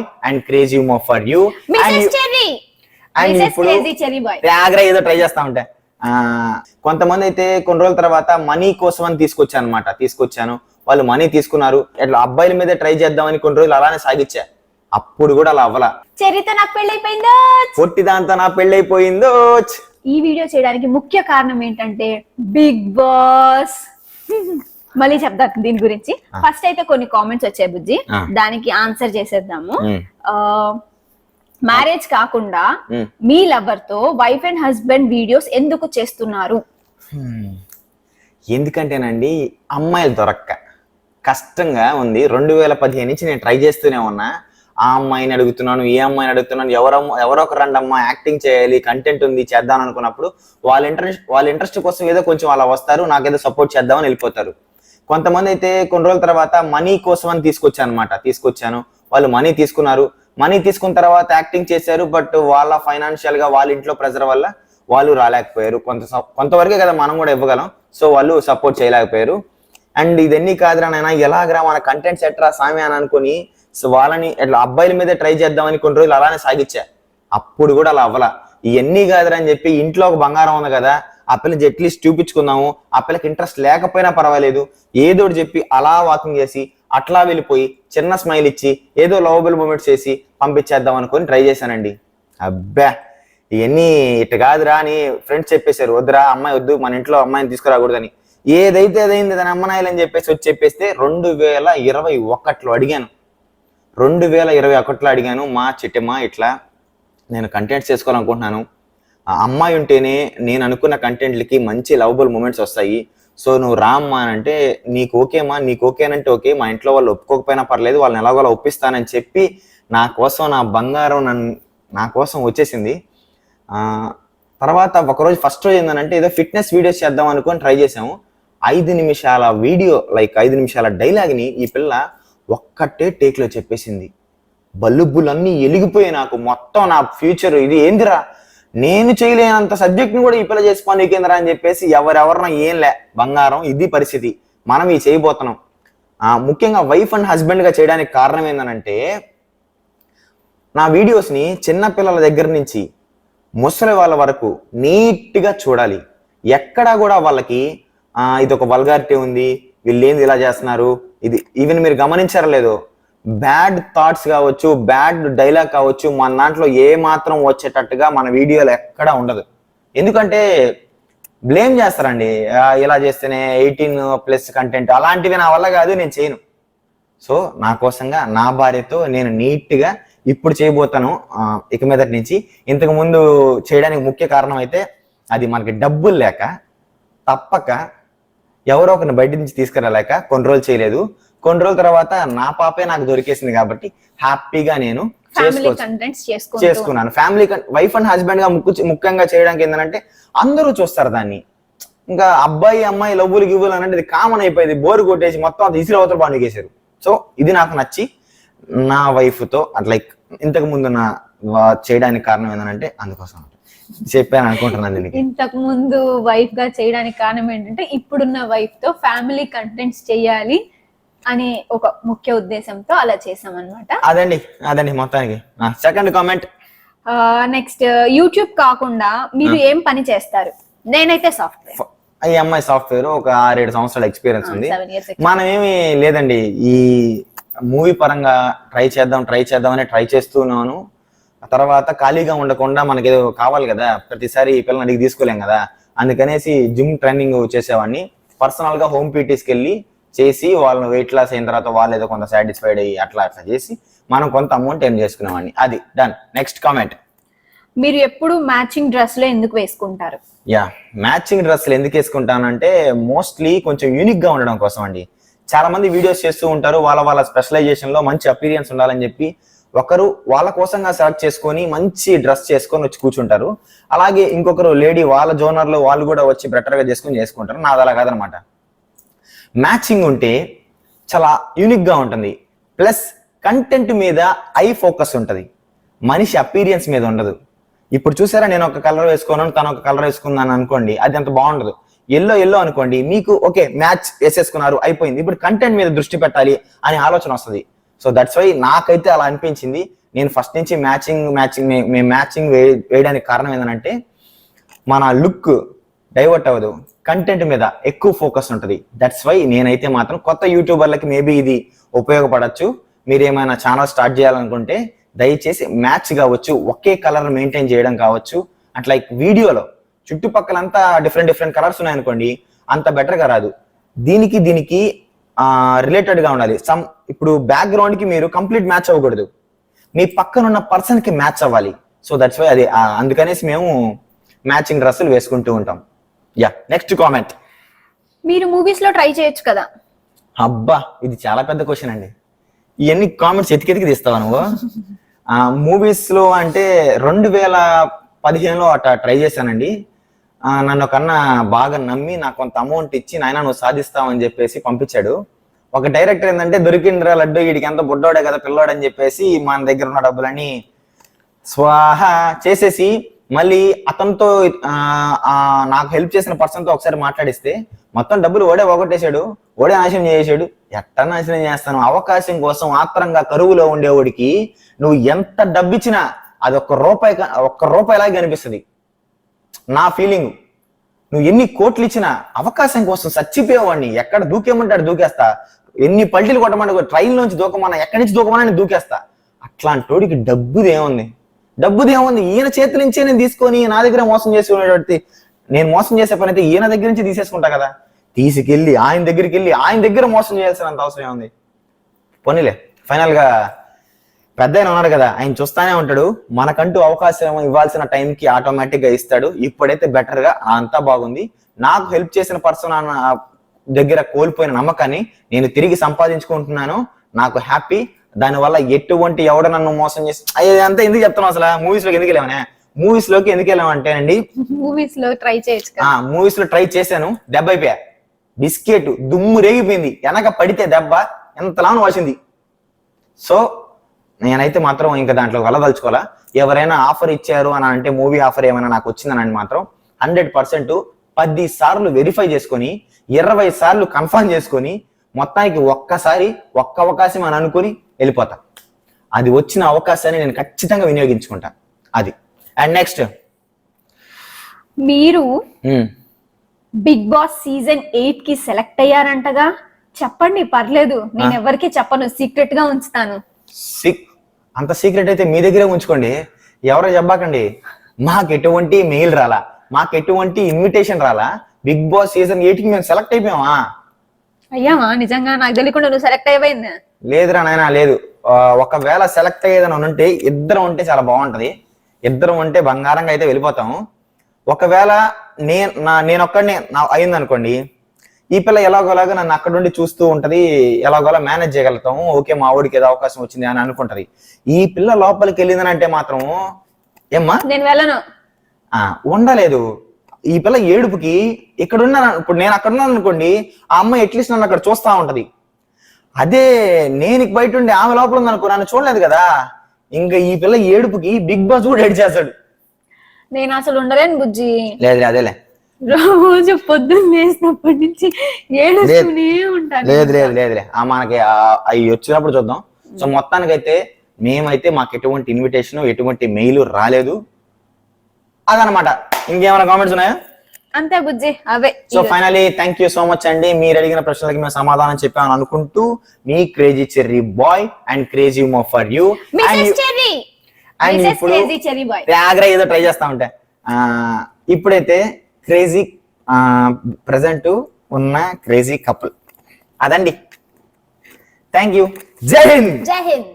Bye and crazy మో for you ఇప్పుడు- boy ఆగ్రా ఏదో ట్రై చేస్తా ఉంటా. కొంతమంది అయితే కొన్ని రోజుల తర్వాత మనీ కోసం అని తీసుకొచ్చాను. అనమాట తీసుకొచ్చాను వాళ్ళు మనీ తీసుకున్నారు. ఇట్లా అబ్బాయిల మీద ట్రై చేద్దామని కొన్ని రోజులు అలానే సాగిచ్చా అప్పుడు కూడా అలా అవ్వలా. చెర్రీతో నాకు పెళ్ళైపోయిందో? పొట్టి దాంతో నా పెళ్ళైపోయిందో. ఈ వీడియో చేయడానికి ముఖ్య కారణం ఏంటంటే బిగ్ బాస్. మళ్ళీ చెప్తా దీని గురించి. ఫస్ట్ అయితే కొన్ని కామెంట్స్ వచ్చాయి బుజ్జి. దానికి ఆన్సర్ చేసేద్దాము. మ్యారేజ్ కాకుండా. మీ. లవర్తో వైఫ్ అండ్ హస్బెండ్ వీడియోస్ ఎందుకు చేస్తున్నారు. ఎందుకంటేనండి అమ్మాయిలు దొరక్క. కష్టంగా ఉంది. రెండు వేల పదిహేను నుంచి నేను ట్రై చేస్తూనే ఉన్నా. ఆ అమ్మాయిని అడుగుతున్నాను ఏ అమ్మాయిని అడుగుతున్నాను. ఎవరమ్మ ఎవరో ఒక రెండు అమ్మాయి యాక్టింగ్ చేయాలి కంటెంట్ ఉంది చేద్దాం అనుకున్నప్పుడు వాళ్ళ ఇంట్రెస్ట్ వాళ్ళ ఇంట్రెస్ట్ కోసం ఏదో కొంచెం అలా వస్తారు నాకేదో సపోర్ట్ చేద్దామని వెళ్ళిపోతారు. కొంతమంది అయితే కొన్ని రోజుల తర్వాత మనీ కోసం అని తీసుకొచ్చాను. అనమాట తీసుకొచ్చాను వాళ్ళు మనీ తీసుకున్నారు. మనీ తీసుకున్న తర్వాత యాక్టింగ్ చేశారు బట్ వాళ్ళ ఫైనాన్షియల్గా వాళ్ళ ఇంట్లో ప్రెజర్ వల్ల వాళ్ళు రాలేకపోయారు. కొంత కొంతవరకే కదా మనం కూడా ఇవ్వగలం. సో వాళ్ళు సపోర్ట్ చేయలేకపోయారు. అండ్ ఇదన్నీ కాదురా నాయన ఎలాగరా మన కంటెంట్ సెట్రా సామి అని అనుకుని సో వాళ్ళని ఇట్లా అబ్బాయిల మీద ట్రై చేద్దామని కొన్ని రోజులు అలానే సాగిచ్చా అప్పుడు కూడా అలా అవ్వలా. ఇవన్నీ కాదురా అని చెప్పి ఇంట్లో ఒక బంగారం ఉంది కదా ఆ పిల్లకి అట్లీస్ట్ చూపించుకుందాము ఆ పిల్లకి ఇంట్రెస్ట్ లేకపోయినా పర్వాలేదు. ఏదో చెప్పి అలా వాకింగ్ చేసి అట్లా వెళ్ళిపోయి చిన్న స్మైల్ ఇచ్చి ఏదో లవబుల్ మూమెంట్స్ చేసి పంపించేద్దాం అనుకొని ట్రై చేశానండి. అబ్బా! ఇవన్నీ ఇటు కాదురా అని ఫ్రెండ్స్ చెప్పేశారు. వద్దురా అమ్మాయి వద్దు మన ఇంట్లో అమ్మాయిని తీసుకురాకూడదని. ఏదైతే అదైంది దాని అమ్మనాయలు అని చెప్పేసి వచ్చి చెప్పేస్తే రెండు వేల ఇరవై ఒకటిలో అడిగాను. రెండు వేల ఇరవై ఒకటిలో అడిగాను మా చిట్టమ్మ ఇట్లా నేను కంటెంట్స్ చేసుకోవాలనుకుంటున్నాను. ఆ అమ్మాయి ఉంటేనే నేను అనుకున్న కంటెంట్లకి మంచి లవబుల్ మూమెంట్స్ వస్తాయి. సో నువ్వు రామ్మా అని అంటే నీకు ఓకేమా నీకు ఓకేనంటే ఓకే మా ఇంట్లో వాళ్ళు ఒప్పుకోకపోయినా పర్లేదు వాళ్ళని ఎలాగోలా ఒప్పిస్తానని చెప్పి నా కోసం నా బంగారం నన్ను నా కోసం వచ్చేసింది. తర్వాత ఒకరోజు ఫస్ట్ రోజు ఏంటంటే ఏదో ఫిట్నెస్ వీడియోస్ చేద్దాం అనుకొని ట్రై చేసాము ఐదు నిమిషాల వీడియో లైక్ ఐదు నిమిషాల డైలాగ్ని ఈ పిల్ల ఒక్కటే టేక్లో చెప్పేసింది. బల్లుబ్బులన్నీ ఎలిగిపోయి నాకు. మొత్తం నా ఫ్యూచర్ ఇది ఏందిరా? నేను చేయలేనంత సబ్జెక్ట్ని కూడా ఈ పిల్ల చేసి కేంద్ర అని చెప్పేసి ఎవరెవరినో ఏం లే. బంగారం ఇది పరిస్థితి. మనం ఈ చేయబోతున్నాం. ఆ, ముఖ్యంగా వైఫ్ అండ్ హస్బెండ్గా చేయడానికి కారణం ఏంటంటే నా వీడియోస్ని చిన్న పిల్లల దగ్గర నుంచి ముసలి వాళ్ళ వరకు నీట్గా చూడాలి. ఎక్కడా కూడా వాళ్ళకి ఇది ఒక వల్గారిటీ ఉంది వీళ్ళు ఏంది ఇలా చేస్తున్నారు ఇది ఈవెన్ మీరు గమనించారో లేదో బ్యాడ్ థాట్స్ కావచ్చు బ్యాడ్ డైలాగ్ కావచ్చు మన దాంట్లో ఏ మాత్రం వచ్చేటట్టుగా మన వీడియోలు ఎక్కడా ఉండదు. ఎందుకంటే బ్లేమ్ చేస్తారండి. ఇలా చేస్తేనే ఎయిటీన్ ప్లస్ కంటెంట్ అలాంటివి నా వల్ల కాదు నేను చేయను. సో నా కోసంగా నా భార్యతో నేను నీట్గా ఇప్పుడు చేయబోతాను. ఇక మీదటి నుంచి ఇంతకు ముందు చేయడానికి ముఖ్య కారణం అయితే అది మనకి డబ్బులు లేక తప్పక ఎవరో ఒకరిని బయట నుంచి తీసుకురాలేక కొన్ని రోజులు చేయలేదు. కొన్ని రోజుల తర్వాత నా పాపే నాకు దొరికేసింది కాబట్టి హ్యాపీగా నేను చేసుకున్నాను. ఫ్యామిలీ వైఫ్ అండ్ హస్బెండ్గా ముక్కు ముఖ్యంగా చేయడానికి ఏంటంటే అందరూ చూస్తారు దాన్ని. ఇంకా అబ్బాయి అమ్మాయి లవ్వులు గివ్వులు ఇది కామన్ అయిపోయింది. బోరు కొట్టేసి మొత్తం అది ఇసిరి అవతల బాగా సో ఇది నాకు నచ్చి నా వైఫ్తో లైక్ ఇంతకు ముందు నా చేయడానికి కారణం ఏంటంటే అందుకోసం. చెప్పాను అనుకుంటున్నాను ఇంతకు ముందు వైఫ్గా చేయడానికి కారణం ఏంటంటే ఇప్పుడున్న వైఫ్తో ఫ్యామిలీ కంటెంట్స్ చేయాలి. అనే ఒక ముఖ్య ఉద్దేశంతో అలా చేసాం అనమాట అదండి అదండి మొత్తానికి. సెకండ్ కామెంట్ నెక్స్ట్ యూట్యూబ్ కాకుండా మీరు ఏం పని చేస్తారు? నేనైతే సాఫ్ట్వేర్ ఈ అమ్మాయి సాఫ్ట్వేర్ ఒక ఆరేడు సంవత్సరాల ఎక్స్పీరియన్స్ ఉంది. మనం ఏమి లేదండి ఈ మూవీ పరంగా ట్రై చేద్దాం ట్రై చేద్దాం అని ట్రై చేస్తున్నాను. ఆ తర్వాత ఖాళీగా ఉండకుండా మనకి ఏదో కావాలి కదా ప్రతిసారి ఈ పిల్లల్ని అడిగి తీసుకోలేం కదా అందుకనేసి జిమ్ ట్రైనింగ్ చేసేవాడిని. పర్సనల్గా హోమ్ పీటీస్కి వెళ్ళి చేసి వాళ్ళని వెయిట్ లాస్ అయిన తర్వాత వాళ్ళు ఏదో కొంత సాటిస్ఫైడ్ అయ్యి అట్లా అట్లా చేసి మనం కొంత అమౌంట్ ఏం చేసుకునేవాడిని అది డన్ నెక్స్ట్ కామెంట్ మీరు ఎప్పుడు మ్యాచింగ్ డ్రెస్లో ఎందుకు వేసుకుంటారు? యా మ్యాచింగ్ డ్రెస్సులు ఎందుకు వేసుకుంటానంటే మోస్ట్లీ కొంచెం యూనిక్గా ఉండడం కోసం అండి. చాలా మంది వీడియోస్ చేస్తూ ఉంటారు వాళ్ళ వాళ్ళ స్పెషలైజేషన్లో మంచి అపీరియన్స్ ఉండాలని చెప్పి ఒకరు వాళ్ళ కోసంగా సెలెక్ట్ చేసుకొని మంచి డ్రెస్ చేసుకొని వచ్చి కూర్చుంటారు. అలాగే ఇంకొకరు లేడీ వాళ్ళ జోనర్లో వాళ్ళు కూడా వచ్చి బెటర్గా చేసుకొని చేసుకుంటారు. నాది అలా కాదనమాట. మ్యాచింగ్ ఉంటే చాలా యూనిక్గా ఉంటుంది. ప్లస్ కంటెంట్ మీద ఐ ఫోకస్ ఉంటుంది. మనిషి అపీరియన్స్ మీద ఉండదు. ఇప్పుడు చూసారా నేను ఒక కలర్ వేసుకున్నాను తను ఒక కలర్ వేసుకున్నాను అనుకోండి అది అంత బాగుండదు. ఎల్లో ఎల్లో అనుకోండి మీకు ఓకే మ్యాచ్ వేసేసుకున్నారు అయిపోయింది. ఇప్పుడు కంటెంట్ మీద దృష్టి పెట్టాలి అనే ఆలోచన వస్తుంది. సో దట్స్ వై నాకైతే అలా అనిపించింది. నేను ఫస్ట్ నుంచి మ్యాచింగ్ మ్యాచింగ్ మేము మ్యాచింగ్ వేయడానికి కారణం ఏంటంటే మన లుక్ డైవర్ట్ అవ్వదు. కంటెంట్ మీద ఎక్కువ ఫోకస్ ఉంటుంది. దట్స్ వై నేనైతే మాత్రం కొత్త యూట్యూబర్లకి మేబీ ఇది ఉపయోగపడచ్చు. మీరు ఏమైనా ఛానల్ స్టార్ట్ చేయాలనుకుంటే దయచేసి మ్యాచ్ కావచ్చు ఒకే కలర్ మెయింటైన్ చేయడం కావచ్చు. అట్లా వీడియోలో చుట్టుపక్కలంతా డిఫరెంట్ డిఫరెంట్ కలర్స్ ఉన్నాయనుకోండి అంత బెటర్గా రాదు. దీనికి దీనికి రిలేటెడ్గా ఉండాలి. సమ్ ఇప్పుడు బ్యాక్గ్రౌండ్కి మీరు కంప్లీట్ మ్యాచ్ అవ్వకూడదు. మీ పక్కన ఉన్న పర్సన్కి మ్యాచ్ అవ్వాలి. సో దట్స్ వై అది అందుకనేసి మేము మ్యాచింగ్ డ్రెస్సులు వేసుకుంటూ ఉంటాం. యా నెక్స్ట్ కామెంట్ మీరు మూవీస్లో ట్రై చేయొచ్చు కదా. అబ్బా ఇది చాలా పెద్ద క్వశ్చన్ అండి. ఇవన్నీ కామెంట్స్ ఎతికెతికి తీస్తావా నువ్వు? మూవీస్లో అంటే రెండు వేల పదిహేనులో అట్లా ట్రై చేశానండి. నన్ను ఒక అన్న బాగా నమ్మి నాకు కొంత అమౌంట్ ఇచ్చి నాయన నువ్వు సాధిస్తావని చెప్పేసి పంపించాడు. ఒక డైరెక్టర్ ఏంటంటే దొరికిండ్రా లడ్డు వీడికి ఎంత బుడ్డోడే కదా పిల్లోడు అని చెప్పేసి మన దగ్గర ఉన్న డబ్బులని స్వాహ చేసేసి మళ్ళీ అతనితో ఆ, నాకు హెల్ప్ చేసిన పర్సన్తో ఒకసారి మాట్లాడిస్తే మొత్తం డబ్బులు ఓడే పోగొట్టేశాడు ఓడే నాశనం చేసాడు ఎట్ట నాశనం చేస్తాను? అవకాశం కోసం ఆత్రంగా కరువులో ఉండేవాడికి నువ్వు ఎంత డబ్బిచ్చినా అది ఒక్క రూపాయి ఒక్క రూపాయిలాగా కనిపిస్తుంది. నా ఫీలింగ్ నువ్వు ఎన్ని కోట్లు ఇచ్చినా అవకాశం కోసం చచ్చిపోయేవాడిని. ఎక్కడ దూకేమంటాడు దూకేస్తా. ఎన్ని పల్టీలు కొట్టమంటే ట్రైన్ నుంచి దూకమన్నా ఎక్కడి నుంచి దూకమన్నా నేను దూకేస్తా. అట్లాంటి వాడికి డబ్బుది ఏముంది? డబ్బుది ఏముంది ఈయన చేతి నుంచే నేను తీసుకొని నా దగ్గర మోసం చేసి నేను మోసం చేసే పని అయితే ఈయన దగ్గర నుంచి తీసేసుకుంటా కదా? తీసుకెళ్ళి ఆయన దగ్గరికి వెళ్ళి ఆయన దగ్గర మోసం చేయాల్సినంత అవసరం ఏముంది? పోనీలే. ఫైనల్గా పెద్ద ఆయన ఉన్నాడు కదా ఆయన చూస్తానే ఉంటాడు. మనకంటూ అవకాశం ఇవ్వాల్సిన టైంకి ఆటోమేటిక్గా ఇస్తాడు. ఇప్పుడైతే బెటర్గా అంతా బాగుంది. నాకు హెల్ప్ చేసిన పర్సన్ దగ్గర కోల్పోయిన నమ్మకాన్ని నేను తిరిగి సంపాదించుకుంటున్నాను. నాకు హ్యాపీ. దానివల్ల ఎటువంటి ఎవడ నన్ను మోసం చేసి అయ్యో అంతా ఎందుకు చెప్తున్నావు అసలు? మూవీస్లోకి ఎందుకు వెళ్ళామనే మూవీస్లోకి ఎందుకు వెళ్ళామంటే అండి? మూవీస్లో ట్రై చేయొచ్చు మూవీస్లో ట్రై చేశాను. దెబ్బ అయిపోయా. బిస్కెట్ దుమ్ము రేగిపోయింది. వెనక పడితే దెబ్బ ఎంతలాను వాసింది. సో నేనైతే మాత్రం ఇంకా దాంట్లో వెళ్ళదలుచుకోవాలా? ఎవరైనా ఆఫర్ ఇచ్చారు అని అంటే మూవీ ఆఫర్ ఏమైనా నాకు వచ్చిందని మాత్రం హండ్రెడ్ పర్సెంట్ పది సార్లు వెరిఫై చేసుకొని ఇరవై సార్లు కన్ఫర్మ్ చేసుకొని మొత్తానికి ఒక్కసారి ఒక్క అవకాశం అని అనుకుని వెళ్ళిపోతా. అది వచ్చిన అవకాశాన్ని నేను ఖచ్చితంగా వినియోగించుకుంటా. అది. అండ్ నెక్స్ట్ మీరు బిగ్ బాస్ సీజన్ ఎయిట్కి సెలెక్ట్ అయ్యారంటగా? చెప్పండి పర్లేదు. నేను ఎవరికి చెప్పను. సీక్రెట్గా ఉంచుతాను. అంత సీక్రెట్ అయితే మీ దగ్గరే ఉంచుకోండి. ఎవరో చెప్పాకండి. మాకు ఎటువంటి మెయిల్ రాలా? మాకు ఎటువంటి ఇన్విటేషన్ రాలా? బిగ్ బాస్ సీజన్ ఎయిట్కి మేము సెలెక్ట్ అయిపోయామా? అయ్యామా నిజంగా నాకు తెలియకుండా నువ్వు సెలెక్ట్ అయిపోయింది. లేదురా నాయన లేదు. ఒకవేళ సెలెక్ట్ అయ్యేదని ఉంటే ఇద్దరం ఉంటే చాలా బాగుంటది. ఇద్దరం ఉంటే బంగారంగా అయితే వెళ్ళిపోతాము ఒకవేళ నేను నా నేను ఒక్కడిని నా అయింది అనుకోండి ఈ పిల్ల ఎలాగోలాగా నన్ను అక్కడ నుండి చూస్తూ ఉంటది ఎలాగోలా మేనేజ్ చేయగలుగుతాము ఓకే మా ఊడికి ఏదో అవకాశం వచ్చింది అని అనుకుంటది. ఈ పిల్ల లోపలికి వెళ్ళిందని అంటే మాత్రం ఏమ్మా? నేను వెళ్ళను. ఉండలేదు. ఈ పిల్ల ఏడుపుకి ఇక్కడ ఉన్న ఇప్పుడు నేను అక్కడ ఉన్నాను అనుకోండి ఆ అమ్మాయి అట్లీస్ట్ నన్ను అక్కడ చూస్తా ఉంటది. అదే నేను బయట ఉండి ఆమె లోపల ఉందనుకో నన్ను చూడలేదు కదా. ఇంకా ఈ పిల్ల ఏడుపుకి బిగ్ బాస్ కూడా ఎడ్ చేస్తాడు. నేను అసలు ఉండలేను బుజ్జి. లేదు అదేలే. రోజు పొద్దున్న లేసినప్పటి నుంచి ఏడుస్తూనే ఉంటాను. లేదు లేదు లేదులే ఆ మనకి అవి వచ్చినప్పుడు చూద్దాం. సో మొత్తానికైతే మేమైతే మాకు ఎటువంటి ఇన్విటేషన్ ఎటువంటి మెయిల్ రాలేదు. అదనమాట ఇంకేమైనా కామెంట్స్ ఉన్నాయా? అంతే బుజ్జి అవే. So finally thank you so much అండి మీరు అడిగిన ప్రశ్నలకి మేము సమాధానం చెప్పామని అనుకుంటూ మీ crazy cherry boy and crazy మో ఫర్ యూ మిసెస్ ఇప్పుడు- ఆగ్రా ఏదో ట్రై చేస్తా ఉంటే. ఆ, ఇప్పుడైతే క్రేజీ ప్రజెంట్ ఉన్న క్రేజీ కపుల్ అదండి. Thank you Jai Hind. జై హింద్.